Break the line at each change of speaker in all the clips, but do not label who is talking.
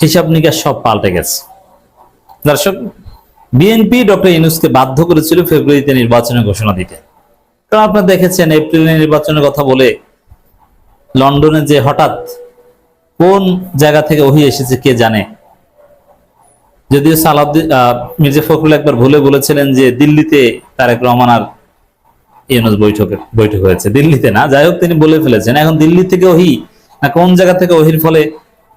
হিসাব নিকাশ সব পাল্টে গেছে। দর্শক, বিএনপি ডক্টর ইউনুসকে বাধ্য করেছিল ফেব্রুয়ারিতে নির্বাচনের ঘোষণা দিতে। কারণ আপনারা দেখেছেন, এপ্রিলে নির্বাচনের কথা বলে লন্ডনে যে হঠাৎ কোন জায়গা থেকে ওহি এসেছে কে জানে? যদিও সালাউদ্দিন মির্জা ফখরুল একবার ভুলে বলেছিলেন যে দিল্লিতে তারেক রহমান আর ইউনুস বৈঠকে, বৈঠক হয়েছে। দিল্লিতে না, যাই হোক তিনি বলে ফেলেছেন। এখন দিল্লি থেকে ওহি না কোন জায়গা থেকে ওহির ফলে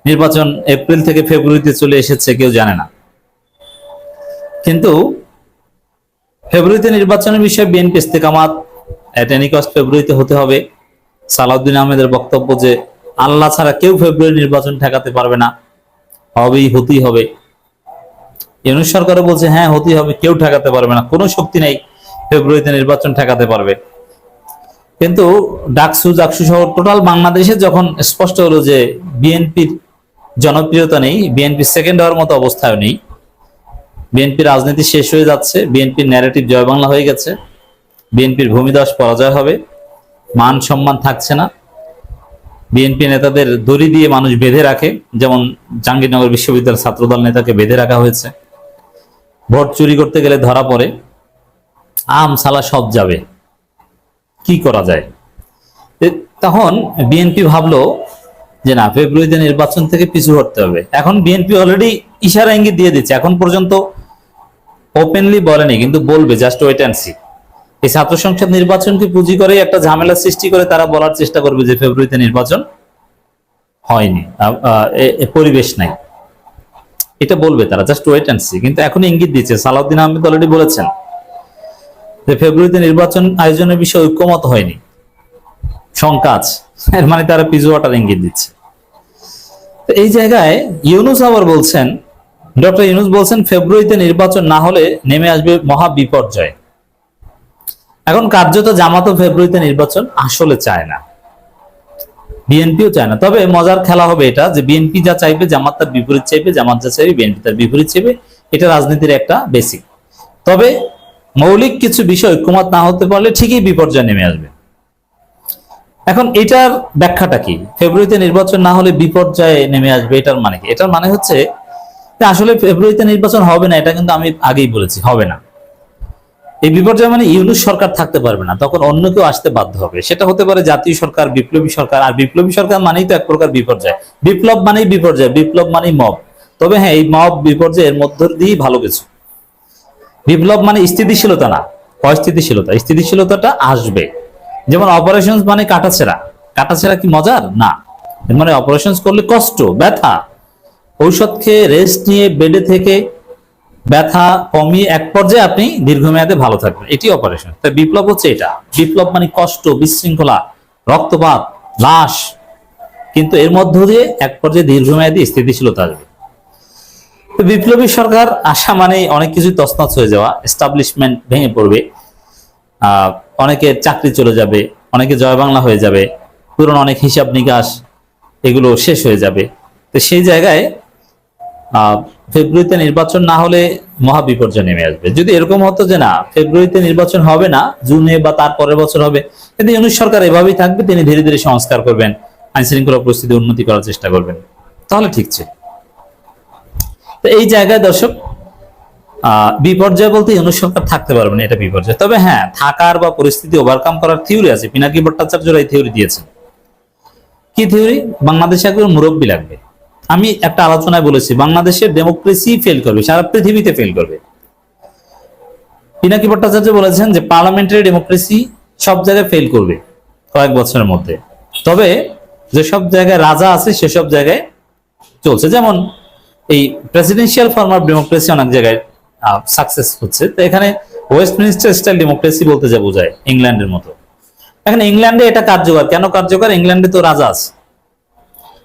নির্বাচন এপ্রিল থেকে ফেব্রুয়ারিতে চলে এসেছে, কেউ জানে না। কিন্তু ফেব্রুয়ারিতে নির্বাচনের বিষয়ে বিএনপি ইস্তেকামাত এট এনি কস্ট ফেব্রুয়ারিতে হতে হবে। সালাউদ্দিন আহমেদের বক্তব্য যে, আল্লাহ ছাড়া কেউ ফেব্রুয়ারি নির্বাচন ঠেকাতে পারবে না। হবেই, হতেই হবে। ইউনুস সরকারও বলছে হ্যাঁ হতেই হবে, কেউ ঠেকাতে পারবে না। কোনো শক্তি নেই ফেব্রুয়ারিতে নির্বাচন ঠেকাতে পারবে। কিন্তু ডাকসু, জাকসু সহ টোটাল বাংলাদেশে যখন স্পষ্ট হলো যে, বিএনপির জনপ্রিয়তা নেই বিএনপি সেকেন্ড হওয়ার মতো অবস্থায় নেই। বিএনপির রাজনীতি শেষ হয়ে যাচ্ছে বিএনপির ন্যারেটিভ জয় বাংলা হয়ে গেছে। বিএনপির ভূমিদশ পরাজয় হবে, মান সম্মান থাকছে না। বিএনপি নেতাদের দড়ি দিয়ে মানুষ বেঁধে রাখে, যেমন জাহাঙ্গীরনগর বিশ্ববিদ্যালয়ের ছাত্রদল নেতাকে বেঁধে রাখা হয়েছে। ভোট চুরি করতে গেলে ধরা পড়ে, আম সালা সব যাবে। কি করা যায়? তখন বিএনপি ভাবলো যে না ফেব্রুয়ারিতে নির্বাচন থেকে পিছু হটতে হবে। এখন বিএনপি অলরেডি ইশারা ইঙ্গিত দিয়ে দিচ্ছে। এখন পর্যন্ত ওপেনলি বলেনি, কিন্তু বলবে জাস্ট ওয়েট অ্যান্ড সি এই ছাত্র সংসদ নির্বাচনকে পুঁজি করে একটা ঝামেলা সৃষ্টি করে তারা বলার চেষ্টা করবে যে ফেব্রুয়ারিতে নির্বাচন হয়নি পরিবেশ নাই। এটা বলবে তারা জাস্ট ওয়েট অ্যান্ড সি কিন্তু এখন ইঙ্গিত দিচ্ছে, সালাউদ্দিন আহমেদ অলরেডি বলেছেন যে ফেব্রুয়ারিতে নির্বাচন আয়োজনের বিষয়ে ঐক্যমত হয়নি। শঙ্কা আছে। এর মানে তারা পিছু হটার ইঙ্গিত দিচ্ছে। তো এই জায়গায় ইউনুস আবার বলছেন, ডক্টর ইউনুস বলছেন, ফেব্রুয়ারিতে নির্বাচন না হলে নেমে আসবে মহা বিপর্যয়। এখন কার্যত জামাতও ফেব্রুয়ারিতে নির্বাচন আসলে চায় না। বিএনপিও চায় না। তবে মজার খেলা হবে এটা যে বিএনপি যা চাইবে, জামাত তার বিপরীত চাইবে, জামাত যা চাইবে, বিএনপি তার বিপরীত চাইবে, এটা রাজনীতির একটা বেসিক তবে মৌলিক কিছু বিষয় ঐক্যমত না হতে পারলে ঠিকই বিপর্যয় নেমে আসবে। এখন এটার ব্যাখ্যাটা কি? ফেব্রুয়ারিতে নির্বাচন না হলে বিপর্যয়ে নেমে আসবে, এটার মানে কি? এটার মানে হচ্ছে আসলে ফেব্রুয়ারিতে নির্বাচন হবে না, এটা কিন্তু আমি আগেই বলেছি, হবে না। এই বিপর্যয় মানে ইউনুস সরকার থাকতে পারবে না, তখন অন্য কেউ আসতে বাধ্য হবে। সেটা হতে পারে জাতীয় সরকার, বিপ্লবী সরকার, আর বিপ্লবী সরকার মানেই তো এক প্রকার বিপর্যয়। বিপ্লব মানেই বিপর্যয়, বিপ্লব মানেই মব। তবে হ্যাঁ এই মব বিপর্যয়ের মধ্য দিয়েই ভালো কিছু। বিপ্লব মানে স্থিতিশীলতা না, অস্থিতিশীলতা, স্থিতিশীলতাটা আসবে। যেমন অপারেশন মানে কাটাছেড়া। কাটাছেড়া কি মজার? না। মানে অপারেশন করলে কষ্ট, ব্যথা। ঔষধ খেয়ে রেস্ট নিয়ে বেডে থেকে ব্যথা কমিয়ে এক পর্যায়ে আপনি দীর্ঘমেয়াদে ভালো থাকবেন। এটি অপারেশন তাই বিপ্লব হচ্ছে এটা। বিপ্লব মানে কষ্ট, বিশৃঙ্খলা, রক্তপাত, লাশ। কিন্তু এর মধ্য দিয়ে এক পর্যায়ে দীর্ঘমেয়াদী স্থিতিশীলতা আসবে। তো বিপ্লবী সরকার আসা মানে অনেক কিছু তছনছ হয়ে যাওয়া। এস্টাবলিশমেন্ট ভেঙে পড়বে। অনেকের চাকরি চলে যাবে, অনেকে জয় বাংলা হয়ে যাবে, পুরনো অনেক হিসাব নিকাশ, এগুলো শেষ হয়ে যাবে। তো সেই জায়গায় ফেব্রুয়ারিতে নির্বাচন না হলে মহা বিপর্যয় নেমে আসবে। যদি এরকম হতো যে না, ফেব্রুয়ারিতে নির্বাচন হবে না, জুনে বা তার পরের বছর হবে কিন্তু ইউনুস সরকার এভাবেই থাকবে, তিনি ধীরে ধীরে সংস্কার করবেন আইন শৃঙ্খলা পরিস্থিতি উন্নতি করার চেষ্টা করবেন। তাহলে ঠিক ছিল। তো এই জায়গায় দর্শক বিপর্যয় বলতে ইউনুস থাকতে পারবে না এটা বিপর্যয়। তবে হ্যাঁ থাকার বা পরিস্থিতি ওভারকাম করার থিওরি আছে। পিনাকি ভট্টাচার্যরা এই থিওরি দিয়েছেন। কি থিওরি বাংলাদেশে একজন মুরব্বী লাগবে। আমি একটা আলোচনায় বলেছি, বাংলাদেশের ডেমোক্রেসি ফেল করবে, সারা পৃথিবীতে ফেল করবে। পিনাকি ভট্টাচার্য বলেছেন যে পার্লামেন্টারি ডেমোক্রেসি সব জায়গায় ফেল করবে কয়েক বছরের মধ্যে। তবে যেসব জায়গায় রাজা আছে, সেসব জায়গায় চলছে। যেমন এই প্রেসিডেন্সিয়াল ফর্ম অফ ডেমোক্রেসি অনেক জায়গায় সাকসেস হচ্ছে। তো এখানে ওয়েস্টমিনিস্টার স্টাইল ডেমোক্রেসি বলতে যা বোঝায়, ইংল্যান্ডের মতো। এখানে ইংল্যান্ডে এটা কার্যকর। কেন কার্যকর? ইংল্যান্ডে তো রাজা আছে।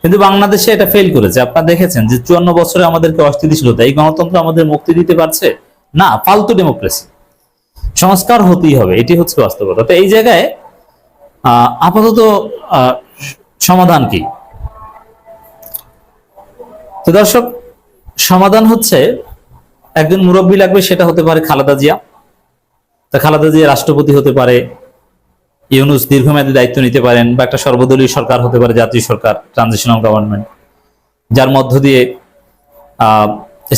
কিন্তু বাংলাদেশে এটা ফেল করেছে। আপনারা দেখেছেন যে চুয়ান্ন বছরে আমাদেরকে অস্থিতিশীলতা এই গণতন্ত্র আমাদের মুক্তি দিতে পারছে? না, ফালতু ডেমোক্রেসি সংস্কার হতেই হবে, এটি হচ্ছে বাস্তবতা। তো এই জায়গায় আপাতত সমাধান কি? তো দর্শক, সমাধান হচ্ছে একজন মুরব্বী লাগবে, সেটা হতে পারে খালেদা জিয়া। তা খালেদা জিয়া রাষ্ট্রপতি হতে পারে, ইউনুস দীর্ঘমেয়াদী দায়িত্ব নিতে পারেন, বা একটা সর্বদলীয় সরকার হতে পারে, জাতীয় সরকার ট্রানজিশনাল গভর্নমেন্ট যার মধ্য দিয়ে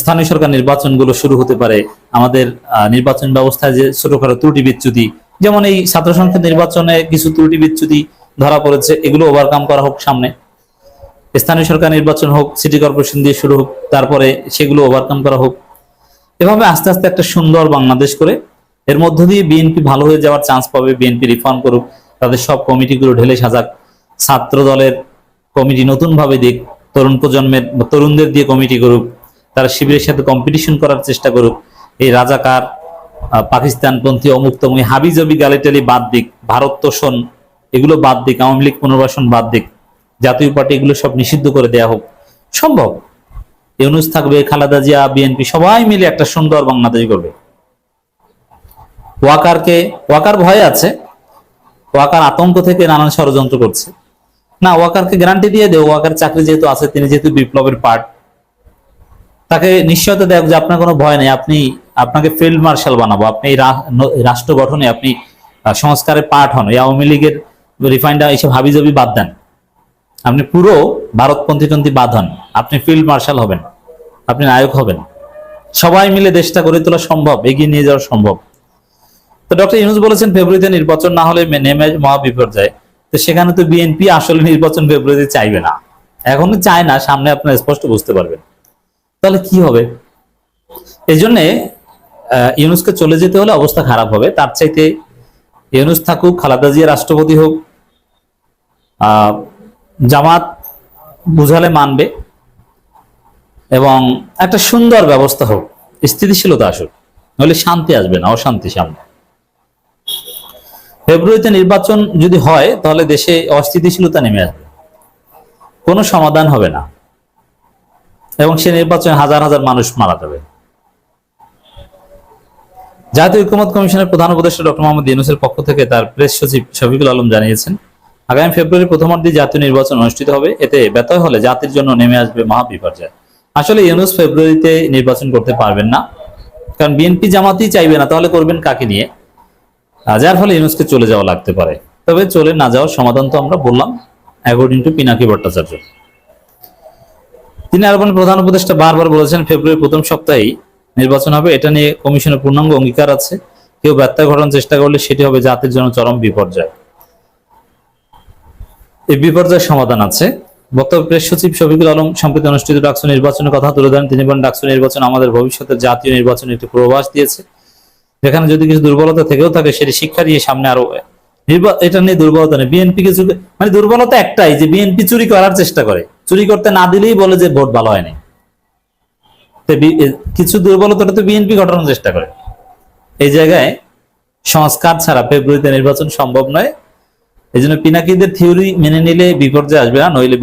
স্থানীয় সরকার নির্বাচনগুলো শুরু হতে পারে। আমাদের নির্বাচন ব্যবস্থায় যে ছোটখাটো ত্রুটি বিচ্যুতি, যেমন এই ছাত্র সংসদ নির্বাচনে কিছু ত্রুটি বিচ্যুতি ধরা পড়েছে, এগুলো ওভারকাম করা হোক সামনে। স্থানীয় সরকার নির্বাচন হোক সিটি কর্পোরেশন দিয়ে শুরু হোক, তারপরে সেগুলো ওভারকাম করা হোক। এভাবে আস্তে আস্তে একটা সুন্দর বাংলাদেশ করে এর মধ্য দিয়ে বিএনপি ভালো হয়ে যাওয়ার চান্স পাবে বিএনপি রিফর্ম করুক, তাদের সব কমিটিগুলো ঢেলে সাজাক। ছাত্র দলের কমিটি নতুন ভাবে দিক, তরুণ প্রজন্মের তরুণদের দিয়ে কমিটি করুক, তারা শিবিরের সাথে কম্পিটিশন করার চেষ্টা করুক। এই রাজাকার পাকিস্তানপন্থী অমুক তমুক হাবি জবি গালিটালি বাদ দিক, ভারত তোষণ, এগুলো বাদ দিক, আওয়ামী লীগ পুনর্বাসন বাদ দিক। জাতীয় পার্টি এগুলো সব নিষিদ্ধ করে দেয়া হোক। সম্ভব। ইউনুস থাকবে খালেদা জিয়া বিএনপি সবাই মিলে একটা সুন্দর বাংলাদেশ করবে ওয়াকারকে ওয়াকার ভয় আছে ওয়াকার আতঙ্ক থেকে নানান ষড়যন্ত্র করছে। না ওয়াকারকে গ্যারান্টি দিয়ে দেও ওয়াকার চাকরি যেহেতু আছে তিনি যেহেতু বিপ্লবের পার্ট তাকে নিশ্চয়তা দেখ যে আপনার কোনো ভয় নেই আপনি আপনাকে ফিল্ড মার্শাল বানাবো আপনি রাষ্ট্র গঠনে আপনি আহ, সংস্কারের পার্ট হন। এই আওয়ামী লীগের রিফাইন্ডা এইসব হাবিজাবি বাদ দেন। আপনি পুরো ভারতপন্থী বাদ হন আপনি ফিল্ড মার্শাল হবেন, আপনি নায়ক হবেন। সবাই মিলে দেশটা গড়ে তোলা সম্ভব, এগিয়ে নিয়ে যাওয়া সম্ভব। তো ডক্টর ইউনুস বলেছেন, ফেব্রুয়ারিতে নির্বাচন না হলে নেমে মহা বিপর্যয় তো সেখানে তো বিএনপি আসলে নির্বাচন ফেব্রুয়ারিতে চাইবে না। এখনও চায় না, সামনে আপনার স্পষ্ট বুঝতে পারবেন। তাহলে কি হবে? এই জন্যে ইউনুসকে চলে যেতে হলে অবস্থা খারাপ হবে। তার চাইতে ইউনুস থাকুক, খালাদা জিয়া রাষ্ট্রপতি হোক জামাত বুঝালে মানবে এবং একটা সুন্দর ব্যবস্থা হোক, স্থিতিশীলতা আসুক, নইলে শান্তি আসবে না, অশান্তি সামনে। ফেব্রুয়ারিতে নির্বাচন যদি হয়, তাহলে দেশে অস্থিতিশীলতা নেমে আসবে। কোনো সমাধান হবে না। এবং সে নির্বাচনে হাজার হাজার মানুষ মারা যাবে। জাতীয় ঐক্যমত কমিশনের প্রধান উপদেষ্টা ডক্টর মোহাম্মদ ইউনুসের পক্ষ থেকে তার প্রেস সচিব শফিকুল আলম জানিয়েছেন আগামী ফেব্রুয়ারি প্রথমার্ধে জাতীয় নির্বাচন অনুষ্ঠিত হবে। এতে ব্যতয় হলে জাতির জন্য নেমে আসবে মহা বিপর্যয় আসলে ইউনুস ফেব্রুয়ারিতে নির্বাচন করতে পারবেন না। কারণ বিএনপি জামাতই চাইবে না তাহলে করবেন কাকে নিয়ে? যার ফলে ইউনুসকে চলে যাওয়া লাগতে পারে। তবে চলে না যাওয়ার সমাধান তো আমরা বললাম অ্যাকর্ডিং টু পিনাকি ভট্টাচার্য। তিনি আরও বলেন, প্রধান উপদেষ্টা বারবার বলেছেন ফেব্রুয়ারি প্রথম সপ্তাহেই নির্বাচন হবে। এটা নিয়ে কমিশনের পূর্ণাঙ্গ অঙ্গীকার আছে। কেউ ব্যর্থ ঘটানোর চেষ্টা করলে সেটি হবে জাতির জন্য চরম বিপর্যয়। এই বিপর্যয়ের সমাধান আছে। বক্তব্য প্রেস সচিব শফিকুল আলম সম্প্রতি অনুষ্ঠিত ডাকসু নির্বাচনের কথা তুলে ধরেন। তিনি বলেন, ডাকসু নির্বাচন আমাদের ভবিষ্যতের জাতীয় নির্বাচনে একটি প্রবাস দিয়েছে। যেখানে যদি কিছু দুর্বলতা থেকেও থাকে, সেটি শিক্ষা দিয়ে সামনে আরও এটা নিয়ে দুর্বলতা নেই। বিএনপি কিছু মানে দুর্বলতা একটাই যে বিএনপি চুরি করার চেষ্টা করে। চুরি করতে না দিলেই বলে যে ভোট ভালো হয়নি। কিছু দুর্বলতাটা তো বিএনপি ঘটানোর চেষ্টা করে। এই জায়গায় সংস্কার ছাড়া ফেব্রুয়ারিতে নির্বাচন সম্ভব নয়। এই জন্য পিনাকিদের থিওরি মেনে নিলে বিপর্যয় আসবে না নইলে